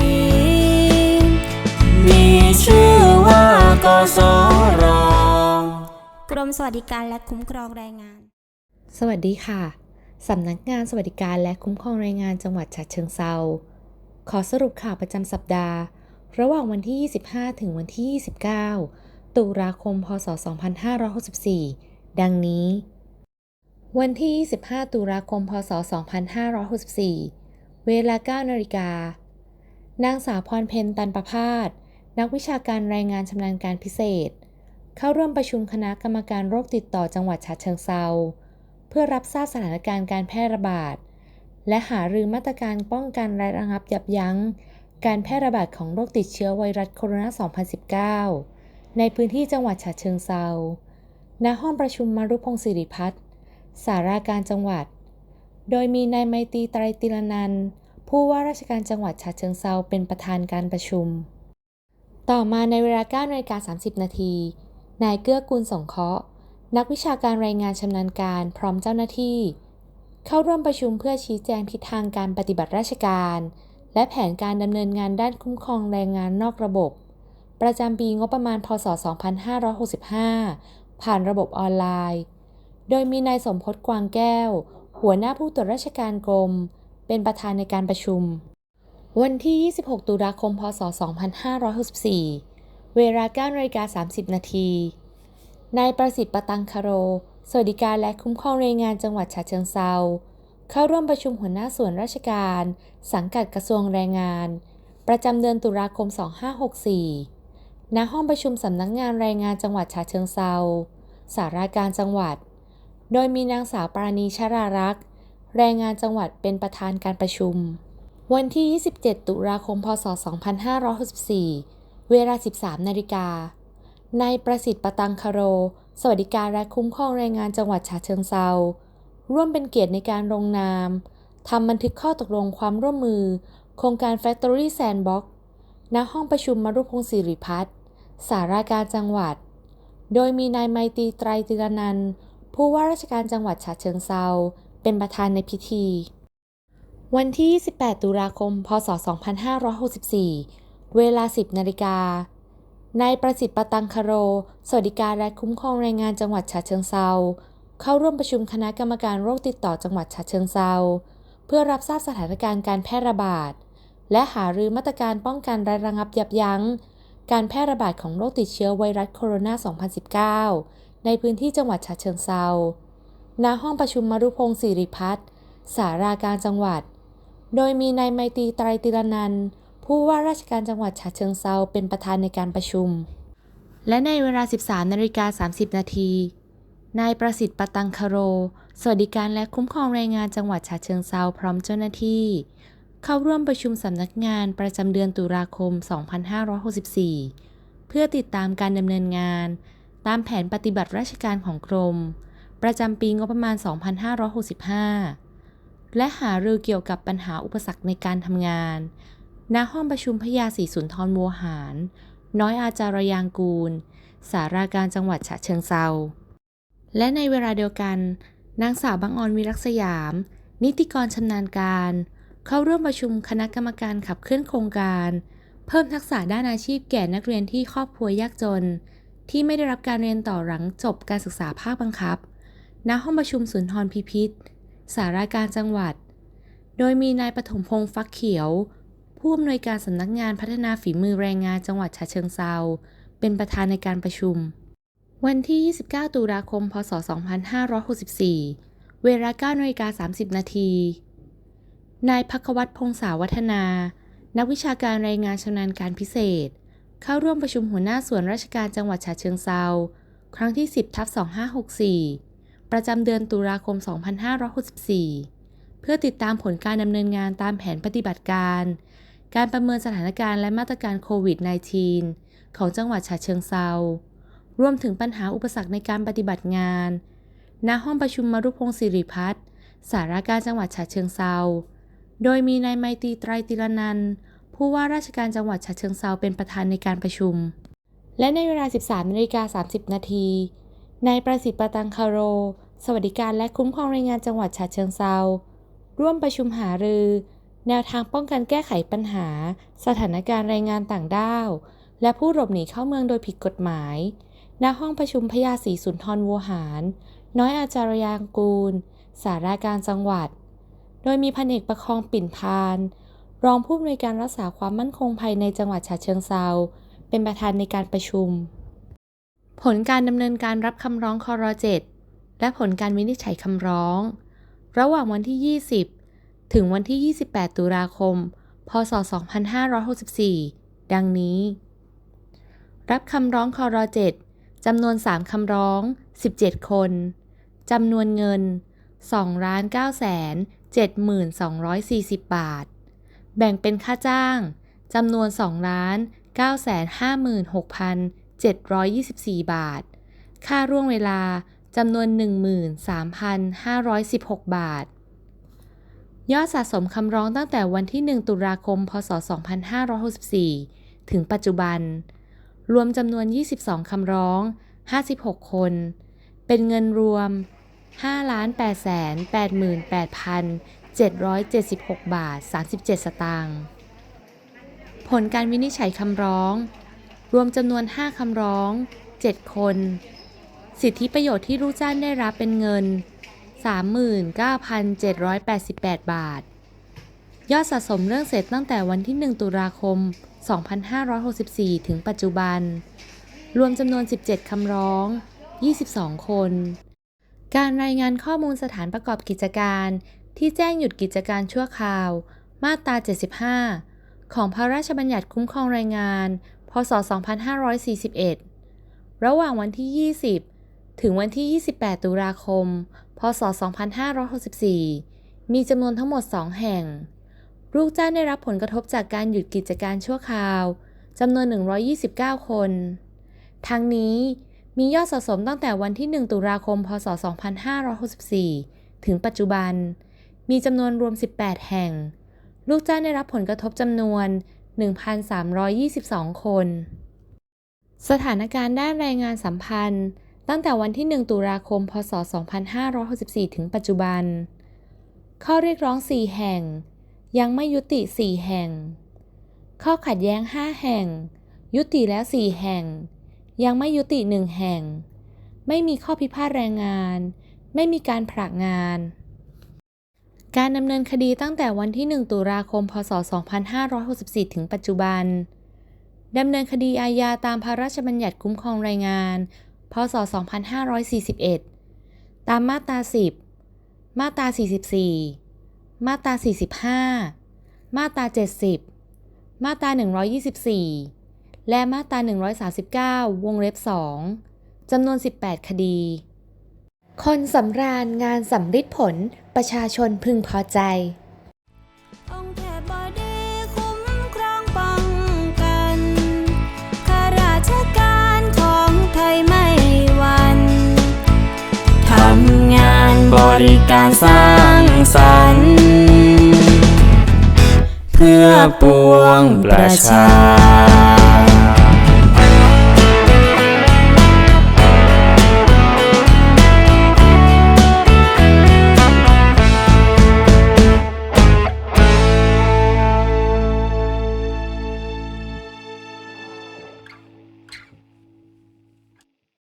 ดี มีชื่อว่ากสรกรมสวัสดิการและคุ้มครองแรงงาน สวัสดีค่ะ สำนักงานสวัสดิการและคุ้มครองแรงงานจังหวัดฉะเชิงเซาขอสรุปข่าวประจำสัปดาห์ ระหว่างวันที่ 25 ถึงวันที่ 29 ตุลาคม พศ 2564 ดังนี้ วันที่ 25 ตุลาคม พศ 2564 เวลา 9 นาฬิกา นางสาวพรเพนตันประพาส นักวิชาการรายงานชำนาญการพิเศษ เข้าร่วมประชุมคณะกรรมการโรคติดต่อจังหวัดฉะเชิงเซา เพื่อรับทราบสถานการณ์การแพร่ระบาด และหารือมาตรการป้องกันและระงับยับยั้ง การแพร่ระบาดของโรคติดเชื้อไวรัสโคโรนา 2019 ในพื้นที่จังหวัดฉะเชิงเซา ณ ห้องประชุมมารุพงศิริพัฒน์สาราการจังหวัด โดยมีนายไมตรีไตรติรนันท์ ผู้ว่าราชการจังหวัดฉะเชิงเซาเป็นประธานการประชุม ต่อมาในเวลา9นาฬิกา30 นาที นายเกื้อกูลสงเคราะห์ นักวิชาการรายงานชำนาญการพร้อมเจ้าหน้าที่ เข้าร่วมประชุมเพื่อชี้แจงทิศทางการปฏิบัติราชการ และแผนการดำเนินงานด้านคุ้มครองแรงงานนอกระบบ ประจำปีงบประมาณพศ 2565 ผ่านระบบออนไลน์ โดยมีนายสมพศกวางแก้ว หัวหน้าผู้ตรวจราชการกรม เป็นประธานในการประชุม วันที่ 26 ตุลาคม พศ 2564 เวลา9นาฬิกา30 นาที นายประสิทธิ์ปตังคโร สวัสดิการและคุ้มครองแรงงานจังหวัดฉะเชิงเซา เข้าร่วมประชุมหัวหน้าส่วนราชการ สังกัดกระทรวงแรงงาน ประจำเดือนตุลาคม 2564 ณ ห้องประชุมสำนักงานแรงงานจังหวัดฉะเชิงเซา สาราการจังหวัด โดยมีนางสาวปราณีชรารักษ์ แรงงานจังหวัดเป็นประธานการประชุม วันที่ 27 ตุลาคม พศ 2564 เวลา 13 นาฬิกานายประสิทธิ์ปตังคโร สวัสดิการและคุ้มครองแรงงานจังหวัดฉะเชิงเซา ร่วมเป็นเกียรติในการลงนาม ทำบันทึกข้อตกลงความร่วมมือ โครงการ Factory Sandbox ณ ห้องประชุมมรุพงศ์สิริพัฒน์ สาราการจังหวัด โดยมีนายไมตรีไตรติรนันท์ผู้ว่าราชการจังหวัดฉะเชิงเซา เป็นประธานในพิธี วันที่28ตุลาคม พศ 2564 เวลา 10 นาฬิกานายประสิทธิ์ปตังคโร สวัสดิการและคุ้มครองแรงงานจังหวัดฉะเชิงเซาเข้าร่วมประชุมคณะกรรมการโรคติดต่อจังหวัดฉะเชิงเซาเพื่อรับทราบสถานการณ์การแพร่ระบาด และหารือมาตรการป้องกันและระงับยับยั้ง การแพร่ระบาดของโรคติดเชื้อไวรัสโคโรนา 2019 ในพื้นที่จังหวัดฉะเชิงเซา ณห้องประชุมมรุพงศ์สิริพัฒน์สาราการจังหวัด โดยมีนายไมตรีไตรติรนันผู้ว่าราชการจังหวัดฉะเชิงเซาเป็นประธานในการประชุม และในเวลา 13นาฬิกา30 นาที นายประสิทธิ์ปตังคโร สวัสดิการและคุ้มครองแรงงานจังหวัดฉะเชิงเซาพร้อมเจ้าหน้าที่ เข้าร่วมประชุมสำนักงานประจำเดือนตุลาคม 2564 เพื่อติดตามการดำเนินงาน ตามแผนปฏิบัติราชการของกรม ประจำปีงบประมาณ 2565 และหารือเกี่ยวกับปัญหาอุปสรรคในการทำงาน ณ ห้องประชุมพญาศรีสุนทรมัวหาร น้อยอาจารยางกูล สาราการจังหวัดฉะเชิงเซา และในเวลาเดียวกัน นางสาวบางออนวิรักษ์สยาม นิติกรชำนาญการ เข้าร่วมประชุมคณะกรรมการขับเคลื่อนโครงการ เพิ่มทักษะด้านอาชีพแก่นักเรียนที่ครอบครัวยากจน ที่ไม่ได้รับการเรียนต่อหลังจบการศึกษาภาคบังคับ ณห้องประชุมสุนทรพิพิธ สาราการจังหวัด โดยมีนายปฐมพงษ์ฟักเขียว ผู้อำนวยการสำนักงานพัฒนาฝีมือแรงงานจังหวัดฉะเชิงเซาเป็นประธานในการประชุม วันที่ 29 ตุลาคม พศ 2564 เวลา9นาฬิกา30 นาที นายพักวัตรพงษาวัฒนา นักวิชาการรายงานชำนาญการพิเศษ เข้าร่วมประชุมหัวหน้าส่วนราชการจังหวัดฉะเชิงเซาครั้งที่ 10ทับ2564 ประจำเดือนตุลาคม 2564 เพื่อติดตามผลการดำเนินงานตามแผนปฏิบัติการ การประเมินสถานการณ์และมาตรการโควิด -19 ของจังหวัดฉะเชิงเซารวมถึงปัญหาอุปสรรคในการปฏิบัติงาน ณ ห้องประชุมมรุพงศิริพัฒน์สาราการจังหวัดฉะเชิงเซา โดยมีนายไมตรีไตรติรนันท์ผู้ว่าราชการจังหวัดฉะเชิงเซาเป็นประธานในการประชุม และในเวลา 13นาฬิกา30 นาที นายประสิทธิ์ปตังคารโร สวัสดิการและคุ้มครองแรงงานจังหวัดฉะเชิงเซา ร่วมประชุมหารือ แนวทางป้องกันแก้ไขปัญหา สถานการณ์แรงงานต่างด้าว และผู้หลบหนีเข้าเมืองโดยผิดกฎหมาย ณ ห้องประชุมพญาศรีสุนทรวัวหาร น้อยอาจารยางกูล สาราการจังหวัด โดยมีพันเอกประคองปิ่นพาน รองผู้อำนวยการรักษาความมั่นคงภายในจังหวัดฉะเชิงเซา เป็นประธานในการประชุม ผลการดำเนินการรับคำร้องคอร7และผลการวินิจฉัยคำร้อง ระหว่างวันที่ 20 ถึงวันที่ 28 ตุลาคม พศ 2564 ดังนี้ รับคำร้องคอร7จำนวน 3 คำร้อง 17 คน จำนวนเงิน2 9 7 240 บาท แบ่งเป็นค่าจ้าง จำนวน2,956,000 724 บาท ค่าร่วงเวลาจำนวน 13,516 บาท ยอดสะสมคำร้องตั้งแต่วันที่ 1 ตุลาคม พศ 2564 ถึงปัจจุบัน รวมจำนวน 22 คำร้อง 56 คน เป็นเงินรวม 5,888,776 บาท 37 สตางค์ ผลการวินิจฉัยคำร้อง รวมจำนวน 5 คำร้อง 7 คน สิทธิประโยชน์ที่ลูกจ้างได้รับเป็นเงิน 39,788 บาท ยอดสะสมเรื่องเสร็จตั้งแต่วันที่ 1 ตุลาคม 2564 ถึงปัจจุบัน รวมจำนวน 17 คำร้อง 22 คน การรายงานข้อมูลสถานประกอบกิจการ ที่แจ้งหยุดกิจการชั่วคราว มาตรา 75 ของพระราชบัญญัติคุ้มครองแรงงาน พศ 2541 ระหว่างวันที่ 20 ถึงวันที่ 28 ตุลาคม พศ 2564 มีจำนวนทั้งหมด 2 แห่ง ลูกจ้างได้รับผลกระทบจากการหยุดกิจการชั่วคราวจำนวน 129 คน ทั้งนี้มียอดสะสมตั้งแต่วันที่ 1 ตุลาคม พศ 2564 ถึงปัจจุบัน มีจำนวนรวม 18 แห่ง ลูกจ้างได้รับผลกระทบจำนวน 1,322 คน สถานการณ์ด้านแรงงานสัมพันธ์ ตั้งแต่วันที่ 1 ตุลาคม พศ 2564 ถึงปัจจุบัน ข้อเรียกร้อง 4 แห่ง ยังไม่ยุติ 4 แห่ง ข้อขัดแย้ง 5 แห่ง ยุติแล้ว 4 แห่ง ยังไม่ยุติ 1 แห่ง ไม่มีข้อพิพาทแรงงาน ไม่มีการผลักงาน การดำเนินคดีตั้งแต่วันที่ 1 ตุลาคม พศ 2564 ถึงปัจจุบัน ดำเนินคดีอาญาตามพระราชบัญญัติคุ้มครองแรงงาน พศ 2541 ตามมาตรา 10 มาตรา 44 มาตรา 45 มาตรา 70 มาตรา 124 และมาตรา 139 วงเล็บ 2จำนวน 18 คดี คนสำราญงานสำลิดผล ประชาชนพึงพอใจำงานบริการสร้างสรรค์ เพื่อปวงประชา